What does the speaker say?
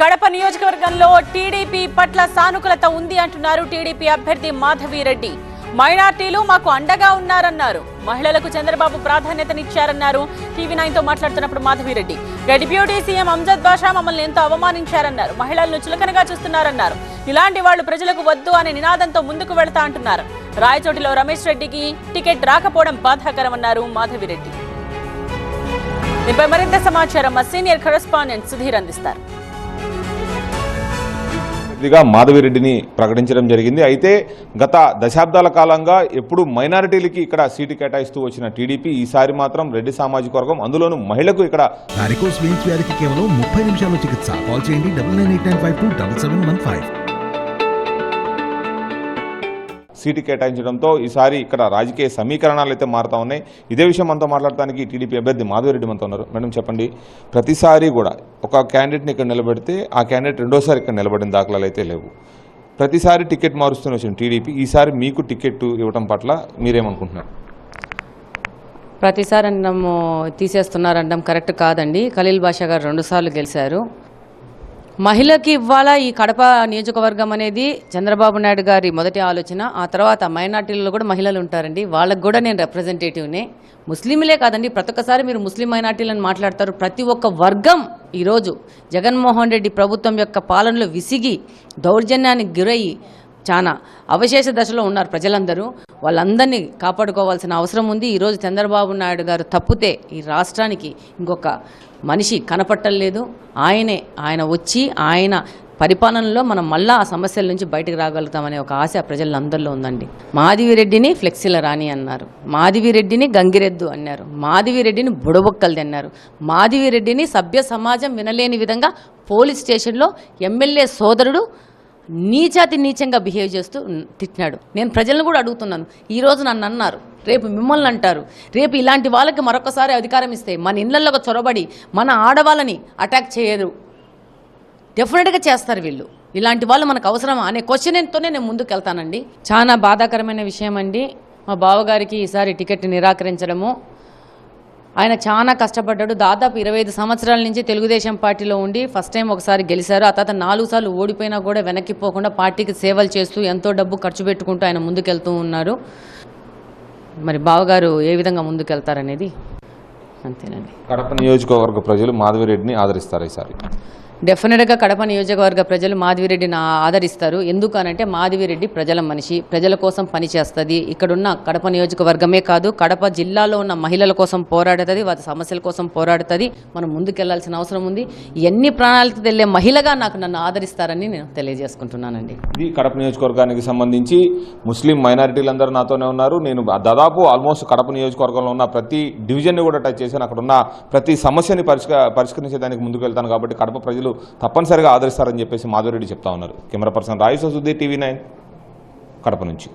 కడప నియోజకవర్గంలో టీడీపీ పట్ల సానుకూలత ఉంది అంటున్నారు టీడీపీ అభ్యర్థి మాధవిరెడ్డి. మైనార్టీలు మాకు అండగా ఉన్నారన్నారు. మహిళలకు చంద్రబాబు ప్రాధాన్యతనిచ్చారన్నారు. టీవీ నైన్తో మాట్లాడుతున్నప్పుడు మాధవిరెడ్డి. డిప్యూటీ సీఎం అంజద్ బాషా మమ్మల్ని ఎంతో అవమానించారన్నారు. మహిళలను చులకనగా చూస్తున్నారన్నారు. ఇలాంటి వాళ్ళు ప్రజలకు వద్దు అనే నినాదంతో ముందుకు వెళతా అంటున్నారు. రాయచోటిలో రమేష్ రెడ్డికి టికెట్ రాకపోవడం బాధాకరమన్నారు మాధవిరెడ్డి. దీనిపై మరింత సమాచారం మా సీనియర్ కరెస్పాండెంట్ సుధీర్ అందిస్తారు. ఇదిగా మాధవిరెడ్డిని ప్రకటించడం జరిగింది. అయితే గత దశాబ్దాల కాలంగా ఎప్పుడు మైనారిటీలకి ఇక్కడ సీటు కేటాయిస్తూ వచ్చిన టీడీపీ ఈసారి మాత్రం రెడ్డి సామాజిక వర్గం అందులోనూ మహిళకు ఇక్కడ వ్యాధికి కేవలం ముప్పై నిమిషాల్లో చికిత్స. కాల్ చేయండి double nine eight nine five two double seven one five. Seat కేటాయించడంతో ఈసారి ఇక్కడ రాజకీయ సమీకరణాలు అయితే మారుతా ఉన్నాయి. ఇదే విషయం మనతో మాట్లాడటానికి టీడీపీ అభ్యర్థి మాధవిరెడ్డి మనతో ఉన్నారు. మేడం చెప్పండి ప్రతిసారి కూడా ఒక క్యాండిడేట్ని ఇక్కడ నిలబెడితే ఆ క్యాండిడేట్ రెండోసారి ఇక్కడ నిలబడిన దాఖలాలు అయితే లేవు. ప్రతిసారి టికెట్ మారుస్తూనే వచ్చిన టీడీపీ ఈసారి మీకు టికెట్ ఇవ్వడం పట్ల మీరేమనుకుంటున్నారు? ప్రతిసారి అన్నము తీసేస్తున్నారనడం కరెక్ట్ కాదండి. ఖలీల్ బాషా గారు రెండుసార్లు గెలిచారు. మహిళకి ఇవ్వాలా ఈ కడప నియోజకవర్గం అనేది? చంద్రబాబు నాయుడు గారి మొదటి ఆలోచన ఆ తర్వాత మైనార్టీలలో కూడా మహిళలు ఉంటారండి. వాళ్ళకు కూడా నేను రిప్రజెంటేటివ్నే ముస్లింలే కాదండి ప్రతి ఒక్కసారి మీరు ముస్లిం మైనార్టీలను మాట్లాడతారు. ప్రతి ఒక్క వర్గం ఈరోజు జగన్మోహన్ రెడ్డి ప్రభుత్వం యొక్క పాలనలో విసిగి దౌర్జన్యానికి గురయ్యి చాలా అవశేష దశలో ఉన్నారు ప్రజలందరూ. వాళ్ళందరినీ కాపాడుకోవాల్సిన అవసరం ఉంది. ఈరోజు చంద్రబాబు నాయుడు గారు తప్పితే ఈ రాష్ట్రానికి ఇంకొక మనిషి కనపట్టలేదు ఆయనే ఆయన వచ్చి ఆయన పరిపాలనలో మనం మళ్ళా ఆ సమస్యల నుంచి బయటకు రాగలుగుతామనే ఒక ఆశ ప్రజలందరిలో ఉందండి. మాధవిరెడ్డిని ఫ్లెక్సీల రాణి అన్నారు. మాధవిరెడ్డిని గంగిరెద్దు అన్నారు. మాధవిరెడ్డిని బుడబొక్కల్ది అన్నారు. మాధవిరెడ్డిని సభ్య సమాజం వినలేని విధంగా పోలీస్ స్టేషన్లో ఎమ్మెల్యే సోదరుడు నీచాతి నీచంగా బిహేవ్ చేస్తూ తిట్టినాడు. నేను ప్రజలను కూడా అడుగుతున్నాను. ఈ రోజు నన్ను అన్నారు. రేపు మిమ్మల్ని అంటారు. రేపు ఇలాంటి వాళ్ళకి మరొకసారి అధికారం ఇస్తే మన ఇళ్ళలో చొరబడి మన ఆడవాళ్ళని అటాక్ చేయరు. డెఫినెట్గా చేస్తారు వీళ్ళు. ఇలాంటి వాళ్ళు మనకు అవసరమా అనే క్వశ్చన్తోనే నేను ముందుకు వెళ్తానండి చాలా బాధాకరమైన విషయం అండి మా బావగారికి ఈసారి టికెట్ నిరాకరించడము. ఆయన చాలా కష్టపడ్డాడు. దాదాపు ఇరవై ఐదు సంవత్సరాల నుంచి తెలుగుదేశం పార్టీలో ఉండి ఫస్ట్ టైం ఒకసారి గెలిచారు ఆ తర్వాత నాలుగు సార్లు ఓడిపోయినా కూడా వెనక్కి పోకుండా పార్టీకి సేవలు చేస్తూ ఎంతో డబ్బు ఖర్చు పెట్టుకుంటూ ఆయన ముందుకెళ్తూ ఉన్నారు. మరి బావగారు ఏ విధంగా ముందుకెళ్తారనేది అంతేనండి. కడప నియోజకవర్గ ప్రజలు మాధవిరెడ్డిని ఆదరిస్తారు ఈసారి. డెఫినెట్గా కడప నియోజకవర్గ ప్రజలు మాధవిరెడ్డిని ఆ- ఆదరిస్తారు. ఎందుకనంటే మాధవిరెడ్డి ప్రజల మనిషి ప్రజల కోసం పనిచేస్తుంది. ఇక్కడున్న కడప నియోజకవర్గమే కాదు కడప జిల్లాలో ఉన్న మహిళల కోసం పోరాడుతుంది వారి సమస్యల కోసం పోరాడుతుంది. మనం ముందుకెళ్ళాల్సిన అవసరం ఉంది. ఎన్ని ప్రాణాలకు వెళ్ళే మహిళగా నాకు నన్ను ఆదరిస్తారని నేను తెలియజేసుకుంటున్నానండి. ఇది కడప నియోజకవర్గానికి సంబంధించి ముస్లిం మైనారిటీలందరూ నాతోనే ఉన్నారు. నేను దాదాపు ఆల్మోస్ట్ కడప నియోజకవర్గంలో ఉన్న ప్రతి డివిజన్ని కూడా టచ్ చేశాను. అక్కడ ఉన్న ప్రతి సమస్యని పరిష్క పరిష్కరించేదానికి ముందుకు వెళ్తాను కాబట్టి కడప ప్రజలు తప్పనిసరిగా ఆదరిస్తారని చెప్పేసి మాధవరెడ్డి చెప్తా ఉన్నారు. Camera person Rayasa Sudheer TV nine Kadapa నుంచి.